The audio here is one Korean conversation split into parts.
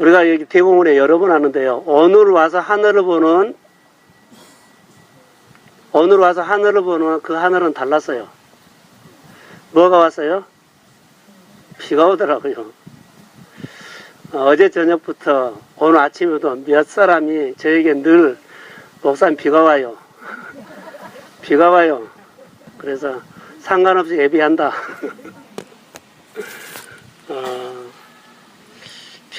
우리가 여기 대공원에 여러 번 하는데요. 오늘 와서 하늘을 보는 오늘 와서 하늘을 보는 그 하늘은 달랐어요. 뭐가 왔어요? 비가 오더라고요. 어, 제 저녁부터 오늘 아침에도 몇 사람이 저에게 늘 목사님 비가 와요. 비가 와요. 그래서 상관없이 예비한다. 어,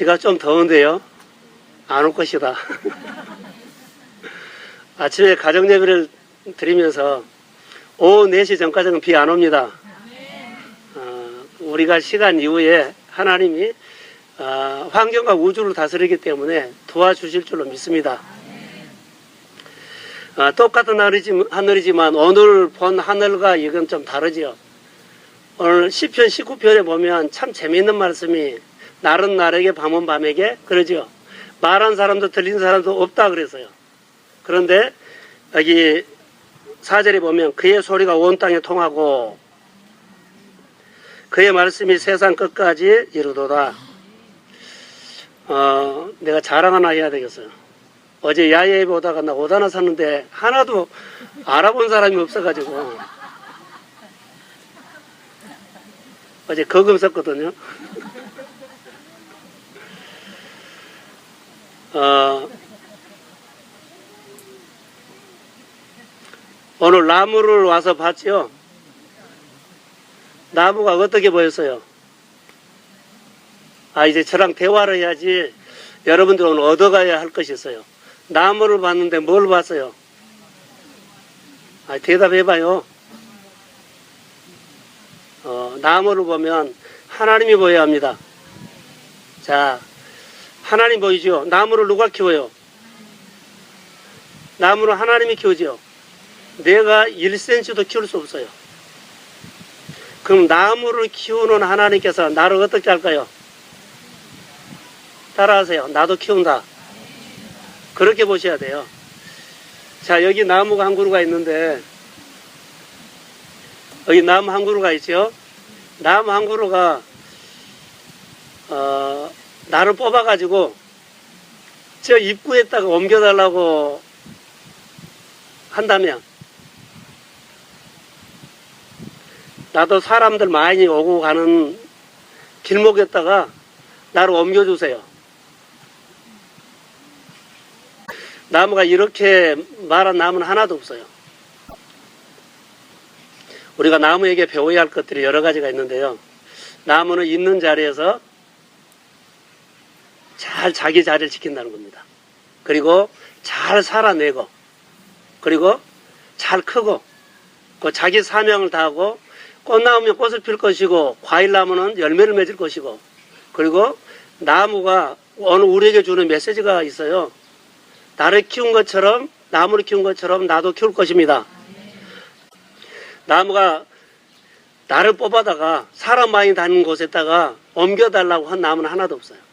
비가 좀 더운데요. 안 올 것이다. 아침에 가정 예배를 드리면서 오후 4시 전까지는 비 안 옵니다. 어, 우리가 시간 이후에 하나님이 어, 환경과 우주를 다스리기 때문에 도와주실 줄로 믿습니다. 어, 똑같은 하늘이지, 하늘이지만 오늘 본 하늘과 이건 좀 다르지요. 오늘 10편 19편에 보면 참 재미있는 말씀이 날은 날에게 밤은 밤에게 그러지요. 말한 사람도 들린 사람도 없다 그랬어요. 그런데 여기 사절에 보면 그의 소리가 온 땅에 통하고 그의 말씀이 세상 끝까지 이르도다. 어, 내가 자랑 하나 해야 되겠어요. 어제 야외 보다가 나옷 하나 샀는데 하나도 알아본 사람이 없어가지고 어제 거금 썼거든요. 어, 오늘 나무를 와서 봤지요. 나무가 어떻게 보였어요? 아, 이제 저랑 대화를 해야지 여러분들 오늘 얻어가야 할 것이 있어요. 나무를 봤는데 뭘 봤어요? 아, 대답해봐요. 어, 나무를 보면 하나님이 보여야 합니다. 자, 하나님 보이죠? 나무를 누가 키워요? 나무를 하나님이 키우죠? 내가 1cm도 키울 수 없어요. 그럼 나무를 키우는 하나님께서 나를 어떻게 할까요? 따라하세요. 나도 키운다. 그렇게 보셔야 돼요. 자, 여기 나무가 한 그루가 있는데, 여기 나무 한 그루가 있죠? 나무 한 그루가, 어, 나를 뽑아가지고, 저 입구에다가 옮겨달라고 한다면, 나도 사람들 많이 오고 가는 길목에다가 나를 옮겨주세요. 나무가 이렇게 말한 나무는 하나도 없어요. 우리가 나무에게 배워야 할 것들이 여러 가지가 있는데요. 나무는 있는 자리에서 잘 자기 자리를 지킨다는 겁니다. 그리고 잘 살아내고, 그리고 잘 크고, 그 자기 사명을 다하고, 꽃나무면 꽃을 필 것이고, 과일 나무는 열매를 맺을 것이고, 그리고 나무가 오늘 우리에게 주는 메시지가 있어요. 나를 키운 것처럼 나무를 키운 것처럼 나도 키울 것입니다. 나무가 나를 뽑아다가 사람 많이 다니는 곳에다가 옮겨달라고 한 나무는 하나도 없어요.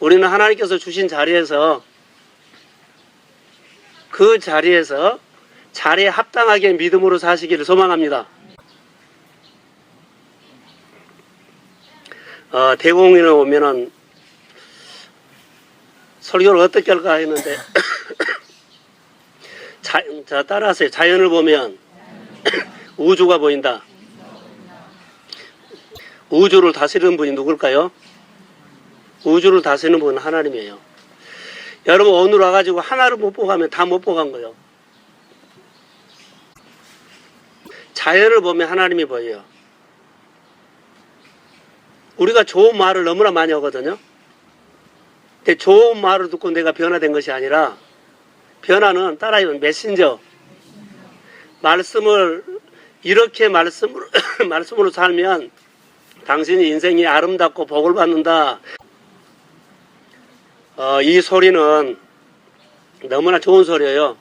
우리는 하나님께서 주신 자리에서 그 자리에서 자리에 합당하게 믿음으로 사시기를 소망합니다. 어, 대공인에 오면은 설교를 어떻게 할까 했는데 자, 자 따라하세요. 자연을 보면 우주가 보인다. 우주를 다스리는 분이 누굴까요? 우주를 다스리는 분은 하나님이에요. 여러분 오늘 와가지고 하나를 못 보고 가면 다 못 보고 간 거예요. 자연을 보면 하나님이 보여요. 우리가 좋은 말을 너무나 많이 하거든요. 근데 좋은 말을 듣고 내가 변화된 것이 아니라 변화는 따라하면 메신저 말씀을 이렇게 말씀으로 말씀으로 살면 당신이 인생이 아름답고 복을 받는다. 어, 이 소리는 너무나 좋은 소리예요.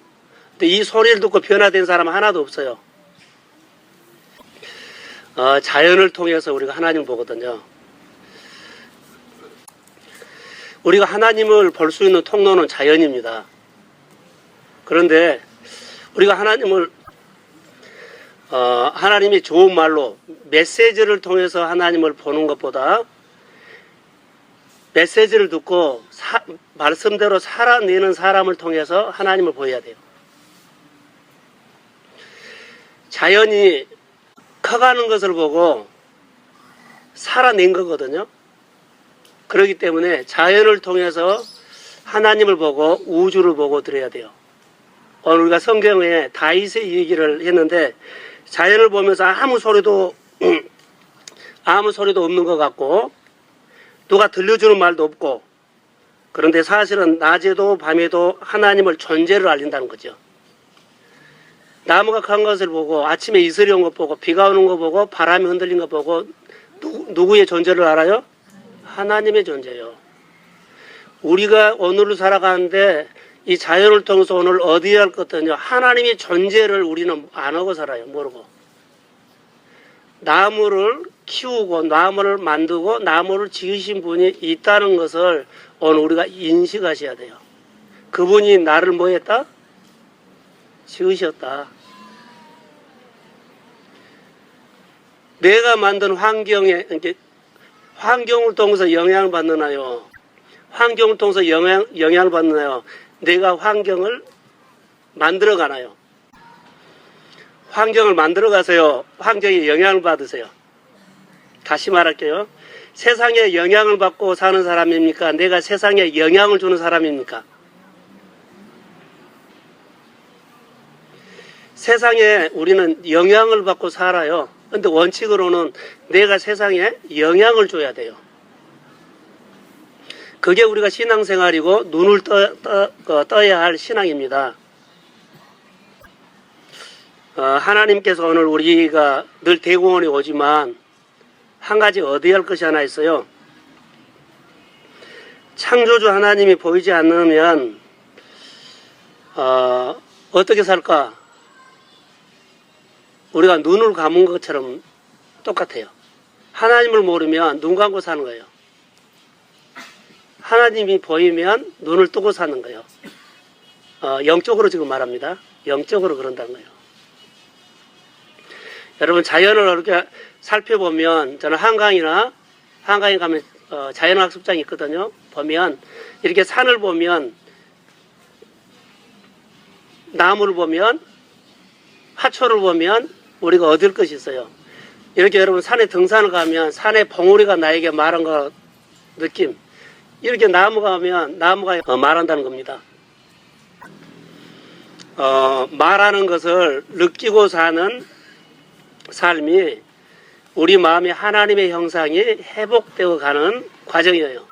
근데 이 소리를 듣고 변화된 사람 하나도 없어요. 어, 자연을 통해서 우리가 하나님을 보거든요. 우리가 하나님을 볼 수 있는 통로는 자연입니다. 그런데 우리가 하나님을 어, 하나님이 좋은 말로 메시지를 통해서 하나님을 보는 것보다 메시지를 듣고 사- 말씀대로 살아내는 사람을 통해서 하나님을 보여야 돼요. 자연이 커가는 것을 보고 살아낸 거거든요. 그렇기 때문에 자연을 통해서 하나님을 보고 우주를 보고 들어야 돼요. 오늘 우리가 성경에 다윗의 얘기를 했는데 자연을 보면서 아무 소리도 아무 소리도 없는 것 같고 누가 들려주는 말도 없고 그런데 사실은 낮에도 밤에도 하나님을 존재를 알린다는 거죠. 나무가 간 것을 보고 아침에 이슬이 온 것 보고 비가 오는 것 보고 바람이 흔들린 것 보고 누, 누구 의 존재를 알아요? 하나님의 존재요. 우리가 오늘을 살아가는데 이 자연을 통해서 오늘 어디에 할 것든요 하나님의 존재를 우리는 안 하고 살아요. 모르고. 나무를 키우고 나무를 만들고 나무를 지으신 분이 있다는 것을 오늘 우리가 인식하셔야 돼요. 그분이 나를 뭐 했다? 지으셨다. 내가 만든 환경에 이렇게 환경을 통해서 영향을 받느나요? 환경을 통해서 영향, 영향을 받느나요? 내가 환경을 만들어 가나요? 환경을 만들어 가세요. 환경에 영향을 받으세요. 다시 말할게요. 세상에 영향을 받고 사는 사람입니까? 내가 세상에 영향을 주는 사람입니까? 세상에 우리는 영향을 받고 살아요. 근데 원칙으로는 내가 세상에 영향을 줘야 돼요. 그게 우리가 신앙생활이고 눈을 떠, 떠, 어, 떠야 할 신앙입니다. 어, 하나님께서 오늘 우리가 늘 대공원에 오지만 한 가지 어디에 할 것이 하나 있어요. 창조주 하나님이 보이지 않으면 어, 어떻게 살까? 우리가 눈을 감은 것처럼 똑같아요. 하나님을 모르면 눈 감고 사는 거예요. 하나님이 보이면 눈을 뜨고 사는 거예요. 어, 영적으로 지금 말합니다. 영적으로 그런다는 거예요. 여러분 자연을 이렇게 살펴보면 저는 한강이나 한강에 가면 어, 자연학습장이 있거든요. 보면 이렇게 산을 보면 나무를 보면 하초를 보면 우리가 얻을 것이 있어요. 이렇게 여러분 산에 등산을 가면 산에 봉우리가 나에게 말한 거 느낌. 이렇게 나무가 하면 나무가 어, 말한다는 겁니다. 어, 말하는 것을 느끼고 사는 삶이 우리 마음의 하나님의 형상이 회복되어 가는 과정이에요.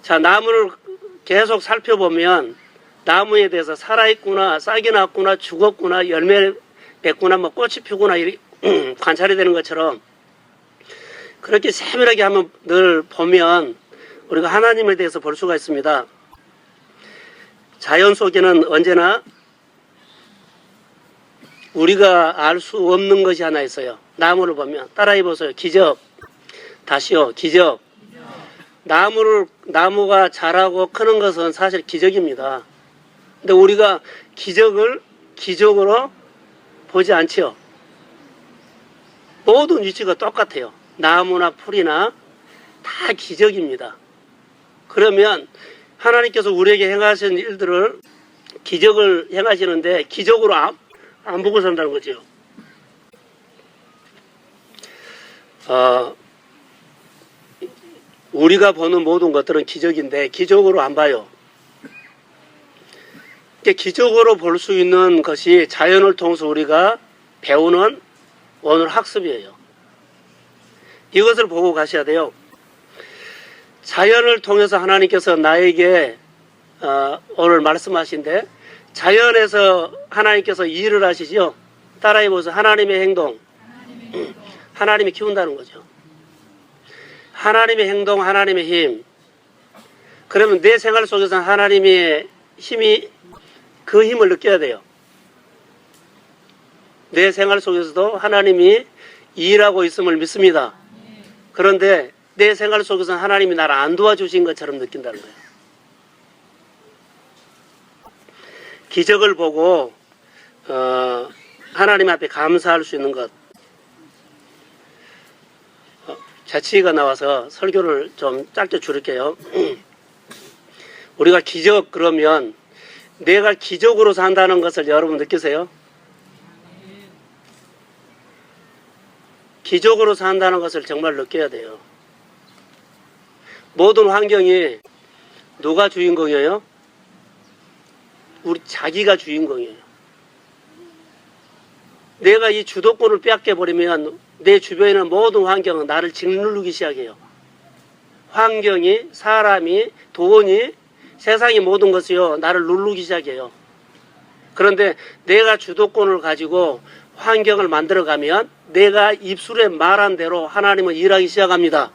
자, 나무를 계속 살펴보면 나무에 대해서 살아있구나, 싹이 났구나, 죽었구나, 열매 맺구나, 뭐 꽃이 피구나, 관찰이 되는 것처럼 그렇게 세밀하게 한번 늘 보면 우리가 하나님에 대해서 볼 수가 있습니다. 자연 속에는 언제나 우리가 알 수 없는 것이 하나 있어요. 나무를 보면 따라해 보세요. 기적. 다시요. 기적. 나무를 나무가 자라고 크는 것은 사실 기적입니다. 근데 우리가 기적을 기적으로 보지 않지요. 모든 위치가 똑같아요. 나무나 풀이나 다 기적입니다. 그러면 하나님께서 우리에게 행하신 일들을 기적을 행하시는데 기적으로 안, 안 보고 산다는 거죠. 어, 우리가 보는 모든 것들은 기적인데 기적으로 안 봐요. 기적으로 볼 수 있는 것이 자연을 통해서 우리가 배우는 오늘 학습이에요. 이것을 보고 가셔야 돼요. 자연을 통해서 하나님께서 나에게 어, 오늘 말씀하신데 자연에서 하나님께서 일을 하시죠. 따라해 보세요. 하나님의 행동. 하나님이 키운다는 거죠. 하나님의 행동, 하나님의 힘. 그러면 내 생활 속에서 하나님의 힘이 그 힘을 느껴야 돼요. 내 생활 속에서도 하나님이 일하고 있음을 믿습니다. 그런데 내 생활 속에서 하나님이 나를 안 도와주신 것처럼 느낀다는 거예요. 기적을 보고 어, 하나님 앞에 감사할 수 있는 것. 어, 자치가 나와서 설교를 좀 짧게 줄일게요. 우리가 기적 그러면 내가 기적으로 산다는 것을 여러분 느끼세요? 기적으로 산다는 것을 정말 느껴야 돼요. 모든 환경이 누가 주인공이에요? 우리 자기가 주인공이에요. 내가 이 주도권을 빼앗겨 버리면 내 주변에 있는 모든 환경은 나를 짓누르기 시작해요. 환경이, 사람이, 돈이, 세상의 모든 것이요, 나를 누르기 시작해요. 그런데 내가 주도권을 가지고 환경을 만들어가면 내가 입술에 말한 대로 하나님은 일하기 시작합니다.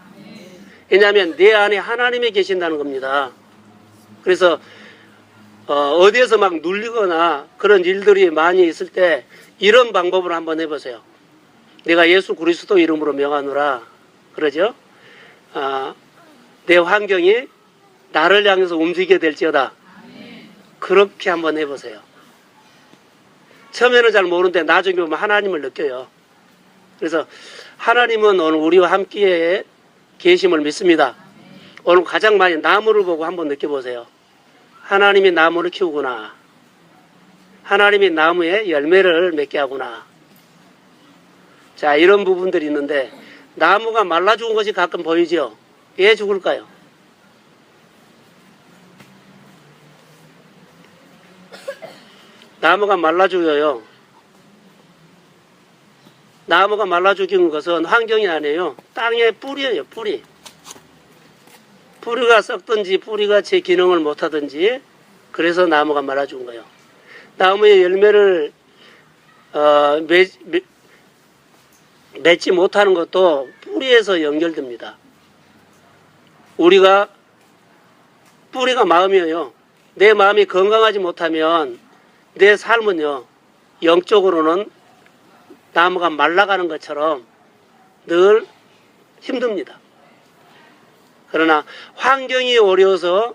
왜냐하면 내 안에 하나님이 계신다는 겁니다. 그래서 어, 디에서막 눌리거나 그런 일들이 많이 있을 때 이런 방법을 한번 해보세요. 내가 예수 그리스도 이름으로 명하노라 그러죠. 아, 내 환경이 나를 향해서 움직이게 될지어다. 그렇게 한번 해보세요. 처음에는 잘 모르는데 나중에 보면 하나님을 느껴요. 그래서 하나님은 오늘 우리와 함께 계심을 믿습니다. 오늘 가장 많이 나무를 보고 한번 느껴보세요. 하나님이 나무를 키우구나. 하나님이 나무에 열매를 맺게 하구나. 자, 이런 부분들이 있는데, 나무가 말라 죽은 것이 가끔 보이죠? 왜 죽을까요? 나무가 말라 죽어요. 나무가 말라 죽인 것은 환경이 아니에요. 땅의 뿌리예요, 뿌리. 뿌리가 썩든지 뿌리가 제 기능을 못하든지 그래서 나무가 죽은 거예요. 나무의 열매를 어, 맺, 맺, 맺지 못하는 것도 뿌리에서 연결됩니다. 우리가 뿌리가 마음이에요. 내 마음이 건강하지 못하면 내 삶은요 영적으로는 나무가 말라가는 것처럼 늘 힘듭니다. 그러나 환경이 어려워서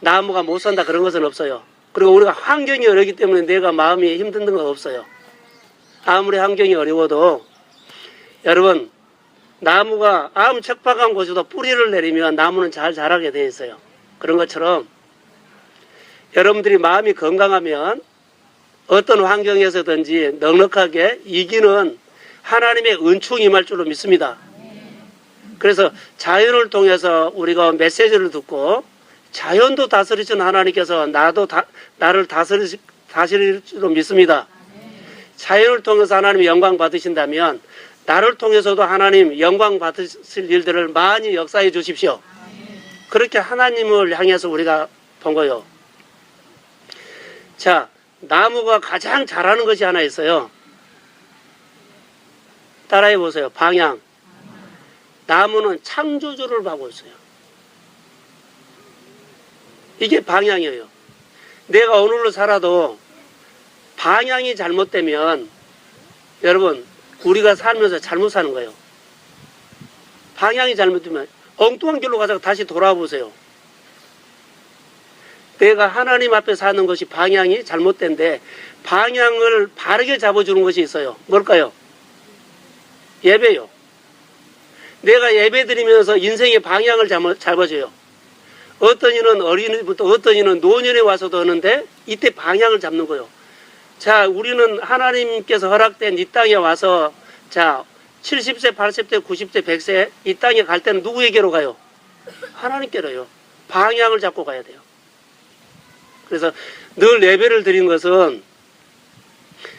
나무가 못 산다 그런 것은 없어요. 그리고 우리가 환경이 어렵기 때문에 내가 마음이 힘든 건 없어요. 아무리 환경이 어려워도 여러분 나무가 아무 척박한 곳에도 뿌리를 내리면 나무는 잘 자라게 되어 있어요. 그런 것처럼 여러분들이 마음이 건강하면 어떤 환경에서든지 넉넉하게 이기는 하나님의 은총이 임할 줄로 믿습니다. 그래서 자연을 통해서 우리가 메시지를 듣고 자연도 다스리신 하나님께서 나도 다, 나를 다스리, 다스릴 줄로 믿습니다. 자연을 통해서 하나님 영광 받으신다면 나를 통해서도 하나님 영광 받으실 일들을 많이 역사해 주십시오. 그렇게 하나님을 향해서 우리가 본 거요. 자, 나무가 가장 잘하는 것이 하나 있어요. 따라해 보세요. 방향. 나무는 창조주를 하고 있어요. 이게 방향이에요. 내가 오늘로 살아도 방향이 잘못되면 여러분 우리가 살면서 잘못 사는 거예요. 방향이 잘못되면 엉뚱한 길로 가다가 다시 돌아와 보세요. 내가 하나님 앞에 사는 것이 방향이 잘못된데 방향을 바르게 잡아주는 것이 있어요. 뭘까요? 예배요. 내가 예배 드리면서 인생의 방향을 잡아줘요. 어떤 이는 어린이부터 어떤 이는 노년에 와서도 하는데 이때 방향을 잡는 거예요. 자, 우리는 하나님께서 허락된 이 땅에 와서 자, 70세, 80세, 90세, 100세 이 땅에 갈 때는 누구에게로 가요? 하나님께로요. 방향을 잡고 가야 돼요. 그래서 늘 예배를 드린 것은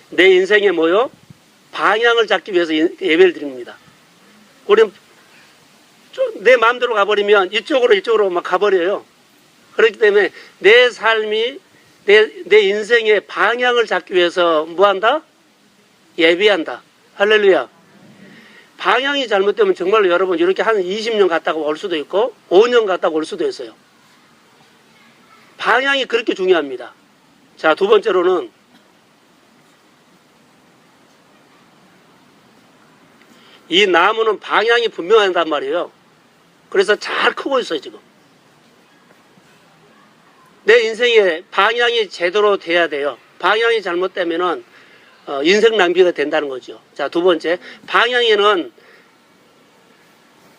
내 인생에 뭐요? 방향을 잡기 위해서 예배를 드립니다. 우리는 내 마음대로 가버리면 이쪽으로 이쪽으로 막 가버려요. 그렇기 때문에 내 삶이 내, 내 인생의 방향을 잡기 위해서 뭐 한다? 예비한다. 할렐루야. 방향이 잘못되면 정말로 여러분 이렇게 한 20년 갔다가 올 수도 있고 5년 갔다가 올 수도 있어요. 방향이 그렇게 중요합니다. 자, 두 번째로는 이 나무는 방향이 분명하단 말이에요. 그래서 잘 크고 있어요, 지금. 내 인생의 방향이 제대로 돼야 돼요. 방향이 잘못되면은 어, 인생 낭비가 된다는 거죠. 자, 두 번째. 방향에는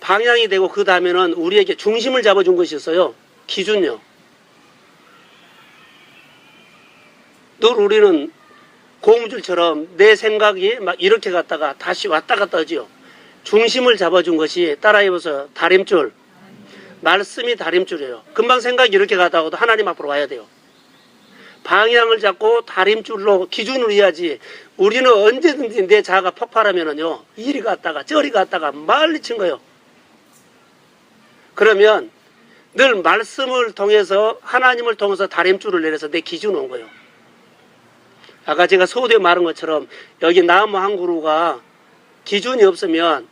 방향이 되고 그 다음에는 우리에게 중심을 잡아준 것이 있어요. 기준요. 늘 우리는 고무줄처럼 내 생각이 막 이렇게 갔다가 다시 왔다 갔다 하지요. 중심을 잡아준 것이 따라해보세요. 다림줄. 말씀이 다림줄이에요. 금방 생각이 이렇게 가다가도 하나님 앞으로 와야 돼요. 방향을 잡고 다림줄로 기준을 해야지 우리는 언제든지 내 자아가 폭발하면은요 이리 갔다가 저리 갔다가 말리 친 거예요. 그러면 늘 말씀을 통해서 하나님을 통해서 다림줄을 내려서 내 기준 온 거예요. 아까 제가 소두에 말한 것처럼 여기 나무 한 그루가 기준이 없으면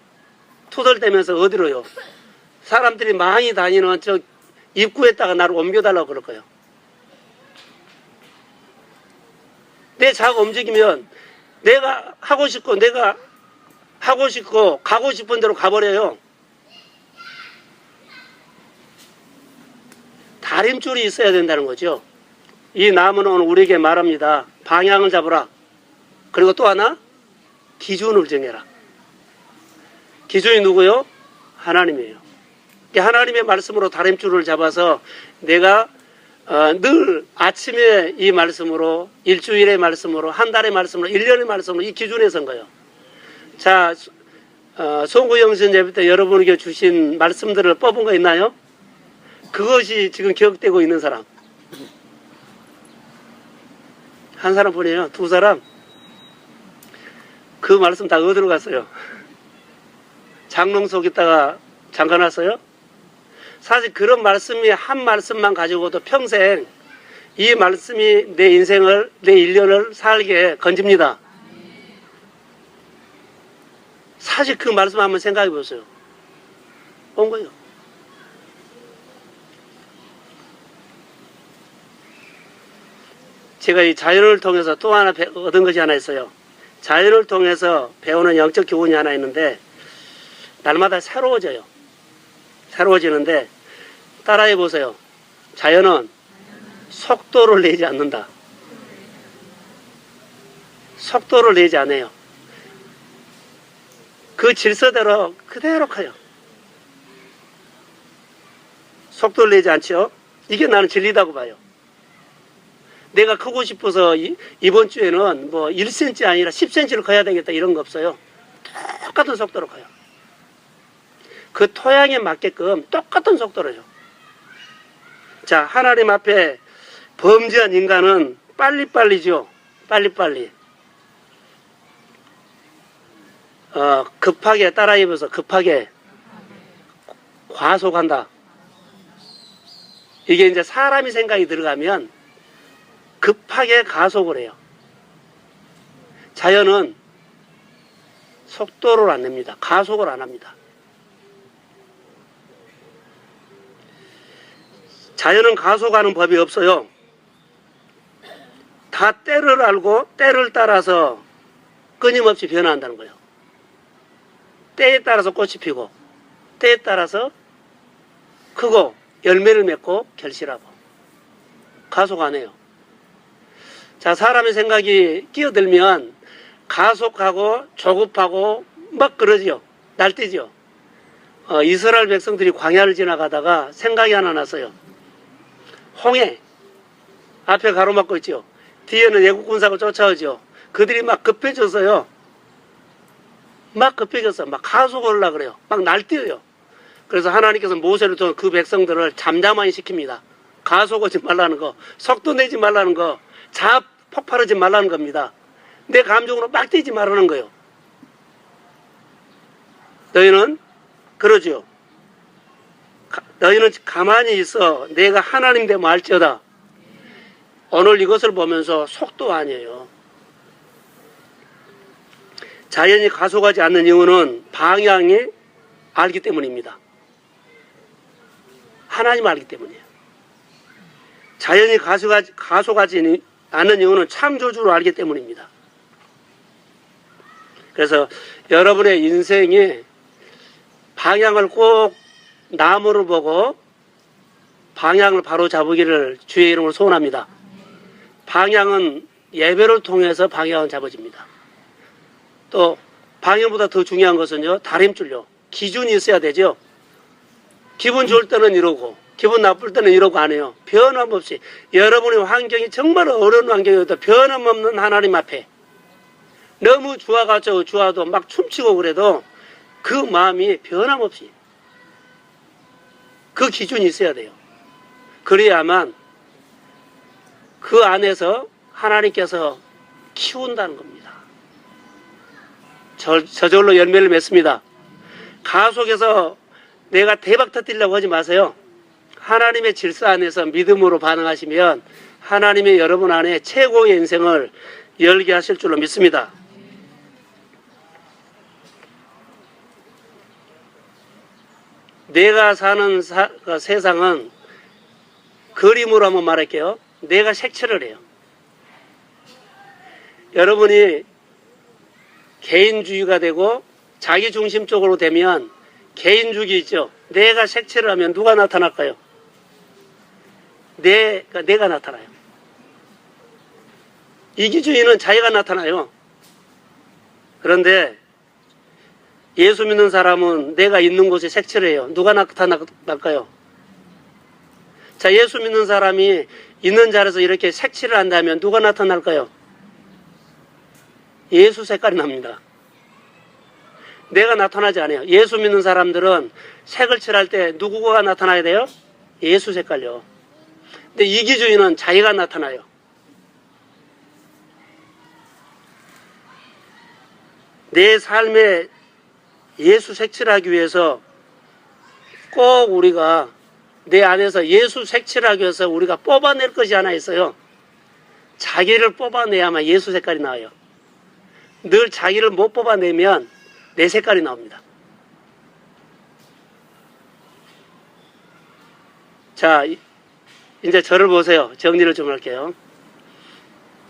투덜대면서 어디로요? 사람들이 많이 다니는 저 입구에다가 나를 옮겨달라고 그럴 거예요. 내 자가 움직이면 내가 하고 싶고 내가 하고 싶고 가고 싶은 대로 가버려요. 다림줄이 있어야 된다는 거죠. 이 나무는 오늘 우리에게 말합니다. 방향을 잡으라. 그리고 또 하나 기준을 정해라. 기준이 누구요? 하나님이에요. 이 하나님의 말씀으로 다림줄을 잡아서 내가 어, 늘 아침에 이 말씀으로 일주일의 말씀으로 한 달의 말씀으로 일년의 말씀으로 이 기준에 선 거예요. 자, 어, 송구영 선생님 때 여러분에게 주신 말씀들을 뽑은 거 있나요? 그것이 지금 기억되고 있는 사람. 한 사람 뿐이에요. 두 사람. 그 말씀 다 어디로 갔어요? 장롱 속에다가 잠가놨어요? 사실 그런 말씀이 한 말씀만 가지고도 평생 이 말씀이 내 인생을, 내 일년을 살게 건집니다. 사실 그 말씀 한번 생각해 보세요. 온 거예요. 제가 이 자연을 통해서 또 하나 배- 얻은 것이 하나 있어요. 자연을 통해서 배우는 영적 교훈이 하나 있는데, 날마다 새로워져요. 새로워지는데, 따라해 보세요. 자연은 속도를 내지 않는다. 속도를 내지 않아요. 그 질서대로 그대로 가요. 속도를 내지 않죠? 이게 나는 진리다고 봐요. 내가 크고 싶어서 이, 이번 주에는 뭐 1cm 아니라 10cm를 커야 되겠다 이런 거 없어요. 똑같은 속도로 가요. 그 토양에 맞게끔 똑같은 속도로요. 자, 하나님 앞에 범죄한 인간은 빨리빨리죠. 빨리빨리. 어, 급하게 따라 입어서 급하게 과속한다. 이게 이제 사람이 생각이 들어가면 급하게 가속을 해요. 자연은 속도를 안 냅니다. 가속을 안 합니다. 자연은 가속하는 법이 없어요. 다 때를 알고 때를 따라서 끊임없이 변화한다는 거예요. 때에 따라서 꽃이 피고 때에 따라서 크고 열매를 맺고 결실하고 가속 안 해요. 자, 사람의 생각이 끼어들면 가속하고 조급하고 막 그러지요. 날뛰죠. 어, 이스라엘 백성들이 광야를 지나가다가 생각이 하나 났어요. 홍해 앞에 가로막고 있죠. 뒤에는 애국 군사가 쫓아오죠. 그들이 막 급해졌어요. 막 급해졌어. 막 가속을 하려 그래요. 막 날뛰어요. 그래서 하나님께서 모세를 통해 그 백성들을 잠잠하게 시킵니다. 가속하지 말라는 거, 속도 내지 말라는 거, 자 폭발하지 말라는 겁니다. 내 감정으로 막 뛰지 말라는 거예요. 너희는 그러죠. 가- 너희는 가만히 있어. 내가 하나님 되면 알지어다. 오늘 이것을 보면서 속도 아니에요. 자연이 가속하지 않는 이유는 방향이 알기 때문입니다. 하나님 알기 때문이에요. 자연이 가속하지, 가속하지 않는 이유는 창조주를 알기 때문입니다. 그래서 여러분의 인생이 방향을 꼭 나무를 보고 방향을 바로 잡으기를 주의 이름으로 소원합니다. 방향은 예배를 통해서 방향은 잡아집니다. 또 방향보다 더 중요한 것은요 다림줄요 기준이 있어야 되죠. 기분 좋을 때는 이러고 기분 나쁠 때는 이러고 안 해요. 변함없이 여러분의 환경이 정말 어려운 환경이어도 변함없는 하나님 앞에 너무 좋아가지고 좋아도 막 춤추고 그래도 그 마음이 변함없이 그 기준이 있어야 돼요. 그래야만 그 안에서 하나님께서 키운다는 겁니다. 저, 저절로 열매를 맺습니다. 가속에서 내가 대박 터뜨리려고 하지 마세요. 하나님의 질서 안에서 믿음으로 반응하시면 하나님의 여러분 안에 최고의 인생을 열게 하실 줄로 믿습니다. 내가 사는 사- 그 세상은 그림으로 한번 말할게요. 내가 색칠을 해요. 여러분이 개인주의가 되고 자기 중심적으로 되면 개인주의 있죠. 내가 색칠을 하면 누가 나타날까요? 내 가, 내가 나타나요. 이기주의는 자기가 나타나요. 그런데 예수 믿는 사람은 내가 있는 곳에 색칠을 해요. 누가 나타날까요? 자, 예수 믿는 사람이 있는 자리에서 이렇게 색칠을 한다면 누가 나타날까요? 예수 색깔이 납니다. 내가 나타나지 않아요. 예수 믿는 사람들은 색을 칠할 때 누구가 나타나야 돼요? 예수 색깔요. 근데 이기주의는 자기가 나타나요. 내 삶에 예수 색칠하기 위해서 꼭 우리가 내 안에서 예수 색칠하기 위해서 우리가 뽑아낼 것이 하나 있어요. 자기를 뽑아내야만 예수 색깔이 나와요. 늘 자기를 못 뽑아내면 내 색깔이 나옵니다. 자, 이- 이제 저를 보세요. 정리를 좀 할게요.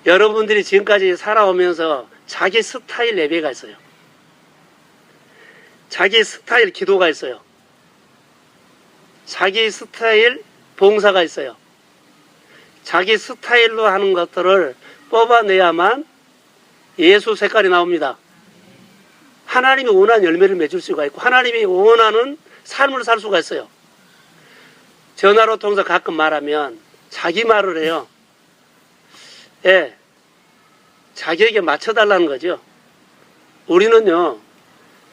여러분들이 지금까지 살아오면서 자기 스타일 예배가 있어요. 자기 스타일 기도가 있어요. 자기 스타일 봉사가 있어요. 자기 스타일로 하는 것들을 뽑아내야만 예수 색깔이 나옵니다. 하나님이 원하는 열매를 맺을 수가 있고 하나님이 원하는 삶을 살 수가 있어요. 전화로 통해서 가끔 말하면 자기 말을 해요. 예. 자기에게 맞춰달라는 거죠. 우리는요,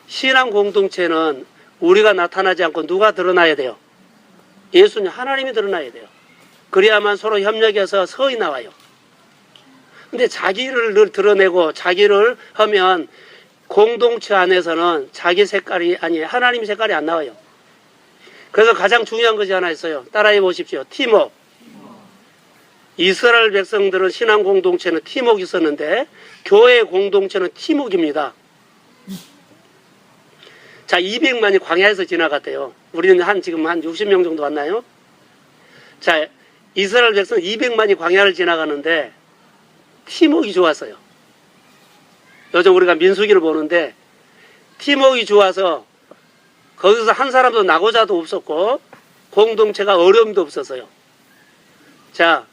신앙 공동체는 우리가 나타나지 않고 누가 드러나야 돼요? 예수님, 하나님이 드러나야 돼요. 그래야만 서로 협력해서 서이 나와요. 근데 자기를 늘 드러내고 자기를 하면 공동체 안에서는 자기 색깔이 아니 하나님 색깔이 안 나와요. 그래서 가장 중요한 것이 하나 있어요. 따라해 보십시오. 팀워크. 이스라엘 백성들은 신앙 공동체는 팀워크 있었는데 교회 공동체는 팀워크입니다. 자, 200만이 광야에서 지나갔대요. 우리는 한 지금 한 60명 정도 왔나요? 자, 이스라엘 백성 200만이 광야를 지나가는데 팀워크가 좋았어요. 요즘 우리가 민수기를 보는데 팀워크가 좋아서 거기서 한 사람도 나고자도 없었고 공동체가 어려움도 없었어요. 자,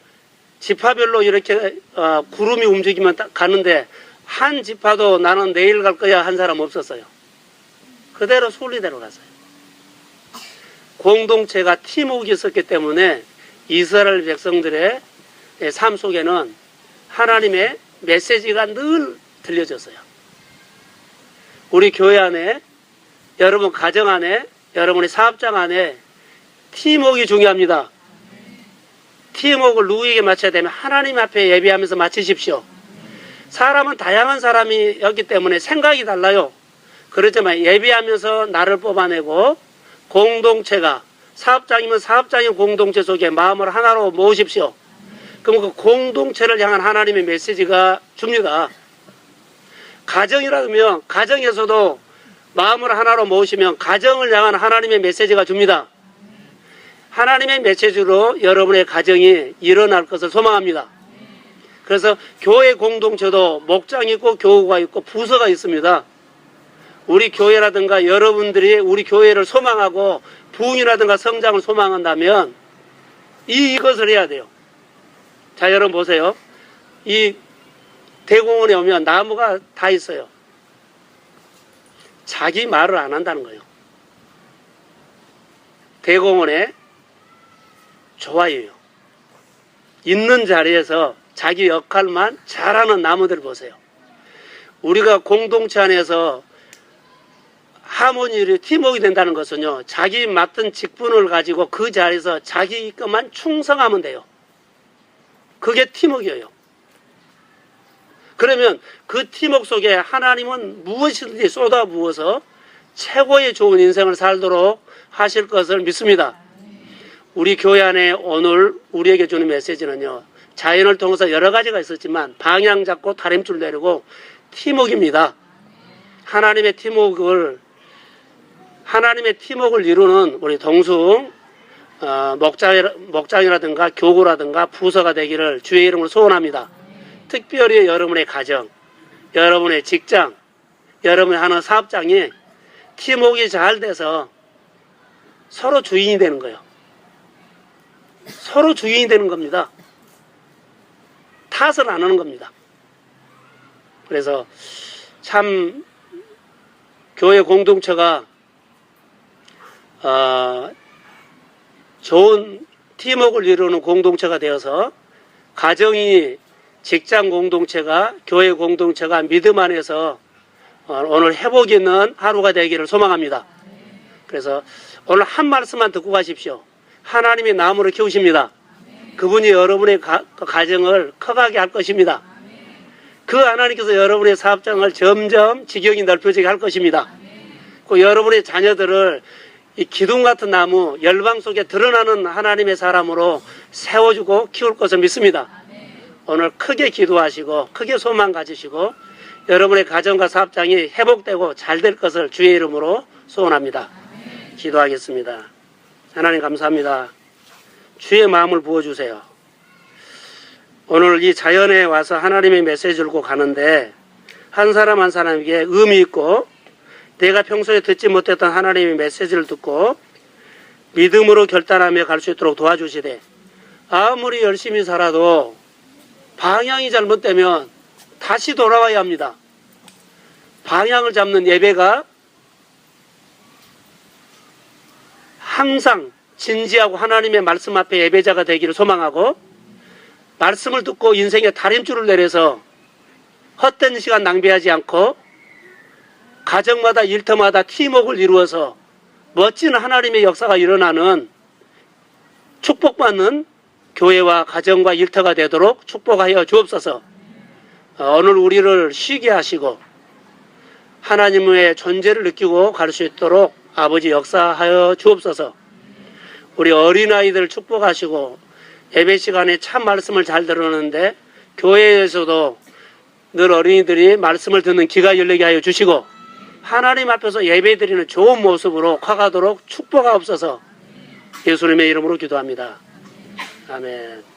지파별로 이렇게 어, 구름이 움직이면 딱 가는데 한 지파도 나는 내일 갈 거야 한 사람 없었어요. 그대로 순리대로 갔어요. 공동체가 팀워크가 있었기 때문에 이스라엘 백성들의 삶 속에는 하나님의 메시지가 늘 들려졌어요. 우리 교회 안에, 여러분 가정 안에, 여러분의 사업장 안에 팀워크가 중요합니다. 팀워크를 누구에게 맞춰야 되면 하나님 앞에 예배하면서 맞추십시오. 사람은 다양한 사람이었기 때문에 생각이 달라요. 그렇지만 예배하면서 나를 뽑아내고 공동체가 사업장이면 사업장인 공동체 속에 마음을 하나로 모으십시오. 그럼 그 공동체를 향한 하나님의 메시지가 줍니다. 가정이라면 가정에서도 마음을 하나로 모으시면 가정을 향한 하나님의 메시지가 줍니다. 하나님의 메시지로 여러분의 가정이 일어날 것을 소망합니다. 그래서 교회 공동체도 목장이 있고 교우가 있고 부서가 있습니다. 우리 교회라든가 여러분들이 우리 교회를 소망하고 부흥이라든가 성장을 소망한다면 이, 이것을 해야 돼요. 자, 여러분 보세요. 이 대공원에 오면 나무가 다 있어요. 자기 말을 안 한다는 거예요. 대공원에 좋아요. 있는 자리에서 자기 역할만 잘하는 나무들 보세요. 우리가 공동체 안에서 하모니를 팀워크 된다는 것은요, 자기 맡은 직분을 가지고 그 자리에서 자기 것만 충성하면 돼요. 그게 팀워크예요. 그러면 그 팀워크 속에 하나님은 무엇이든지 쏟아 부어서 최고의 좋은 인생을 살도록 하실 것을 믿습니다. 우리 교회 안에 오늘 우리에게 주는 메시지는요, 자연을 통해서 여러 가지가 있었지만 방향 잡고 다림줄 내리고 팀워크입니다. 하나님의 팀워크를 하나님의 팀워크를 이루는 우리 동숭 어, 목장, 목장이라든가 교구라든가 부서가 되기를 주의 이름으로 소원합니다. 특별히 여러분의 가정, 여러분의 직장, 여러분이 하는 사업장이 팀워크가 잘 돼서 서로 주인이 되는 거예요. 서로 주인이 되는 겁니다. 탓을 안 하는 겁니다. 그래서 참 교회 공동체가 어, 좋은 팀워크를 이루는 공동체가 되어서 가정이 직장 공동체가 교회 공동체가 믿음 안에서 어, 오늘 회복 있는 하루가 되기를 소망합니다. 그래서 오늘 한 말씀만 듣고 가십시오. 하나님이 나무를 키우십니다. 그분이 여러분의 가, 가정을 커가게 할 것입니다. 그 하나님께서 여러분의 사업장을 점점 지경이 넓혀지게 할 것입니다. 그 여러분의 자녀들을 이 기둥 같은 나무, 열방 속에 드러나는 하나님의 사람으로 세워주고 키울 것을 믿습니다. 오늘 크게 기도하시고, 크게 소망 가지시고, 여러분의 가정과 사업장이 회복되고 잘 될 것을 주의 이름으로 소원합니다. 기도하겠습니다. 하나님 감사합니다. 주의 마음을 부어주세요. 오늘 이 자연에 와서 하나님의 메시지를 고 가는데 한 사람 한 사람에게 의미 있고 내가 평소에 듣지 못했던 하나님의 메시지를 듣고 믿음으로 결단하며 갈 수 있도록 도와주시되 아무리 열심히 살아도 방향이 잘못되면 다시 돌아와야 합니다. 방향을 잡는 예배가 항상 진지하고 하나님의 말씀 앞에 예배자가 되기를 소망하고 말씀을 듣고 인생의 다림줄을 내려서 헛된 시간 낭비하지 않고 가정마다 일터마다 팀워크를 이루어서 멋진 하나님의 역사가 일어나는 축복받는 교회와 가정과 일터가 되도록 축복하여 주옵소서. 어, 오늘 우리를 쉬게 하시고 하나님의 존재를 느끼고 갈 수 있도록 아버지 역사하여 주옵소서. 우리 어린아이들 축복하시고 예배 시간에 참 말씀을 잘 들었는데 교회에서도 늘 어린이들이 말씀을 듣는 귀가 열리게 하여 주시고 하나님 앞에서 예배 드리는 좋은 모습으로 커가도록 축복하옵소서 예수님의 이름으로 기도합니다. 아멘.